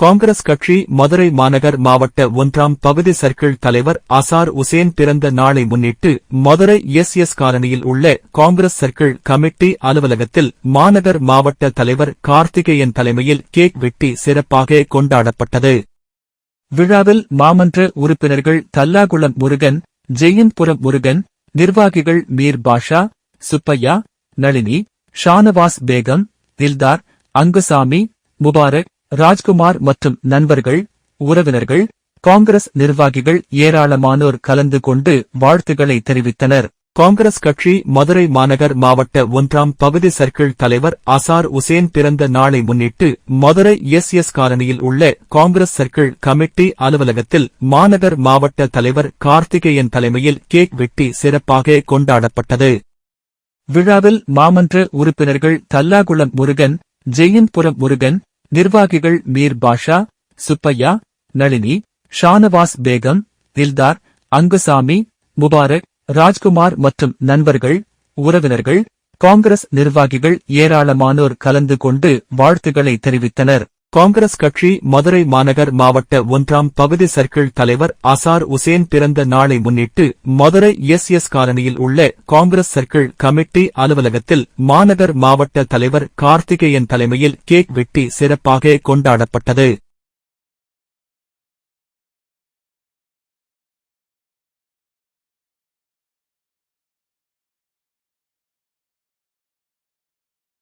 காங்கிரஸ் கட்சி மதுரை மாநகர் மாவட்ட ஒன்றாம் பகுதி சர்க்கிள் தலைவர் அசார் உசேன் பிறந்த நாளை முன்னிட்டு மதுரை எஸ் எஸ் காலனியில் உள்ள காங்கிரஸ் சர்க்கிள் கமிட்டி அலுவலகத்தில் மாநகர் மாவட்ட தலைவர் கார்த்திகேயன் தலைமையில் கேக் வெட்டி சிறப்பாக கொண்டாடப்பட்டது. விழாவில் மாமன்ற உறுப்பினர்கள் தல்லாகுளம் முருகன் ஜெயின்புரம் முருகன் நிர்வாகிகள் மீர் பாஷா சுப்பையா நளினி ஷானவாஸ் பேகம் தில்தார் அங்குசாமி முபாரக் ராஜ்குமார் மற்றும் நண்பர்கள் உறவினர்கள் காங்கிரஸ் நிர்வாகிகள் ஏராளமானோர் கலந்து கொண்டு வாழ்த்துக்களை தெரிவித்தனர். காங்கிரஸ் கட்சி மதுரை மாநகர் மாவட்ட ஒன்றாம் பகுதி சர்க்கிள் தலைவர் அசார் உசேன் பிறந்த நாளை முன்னிட்டு மதுரை எஸ் எஸ் காலனியில் உள்ள காங்கிரஸ் சர்க்கிள் கமிட்டி அலுவலகத்தில் மாநகர் மாவட்ட தலைவர் கார்த்திகேயன் தலைமையில் கேக் வெட்டி சிறப்பாக கொண்டாடப்பட்டது. விழாவில் மாமன்ற உறுப்பினர்கள் தல்லாகுளம் முருகன் ஜெயின்புரம் முருகன் நிர்வாகிகள் மீர் பாஷா சுப்பையா நளினி ஷானவாஸ் பேகம் தில்தார் அங்குசாமி முபாரக் ராஜ்குமார் மற்றும் நண்பர்கள் உறவினர்கள் காங்கிரஸ் நிர்வாகிகள் ஏராளமானோர் கலந்து கொண்டு வாழ்த்துக்களை தெரிவித்தனர். காங்கிரஸ் கட்சி மதுரை மாநகர் மாவட்ட ஒன்றாம் பகுதி சர்க்கிள் தலைவர் அசார் உசேன் பிறந்த நாளை முன்னிட்டு மதுரை எஸ் எஸ் காலனியில் உள்ள காங்கிரஸ் சர்க்கிள் கமிட்டி அலுவலகத்தில் மாநகர் மாவட்ட தலைவர் கார்த்திகேயன் தலைமையில் கேக் வெட்டி சிறப்பாக கொண்டாடப்பட்டது.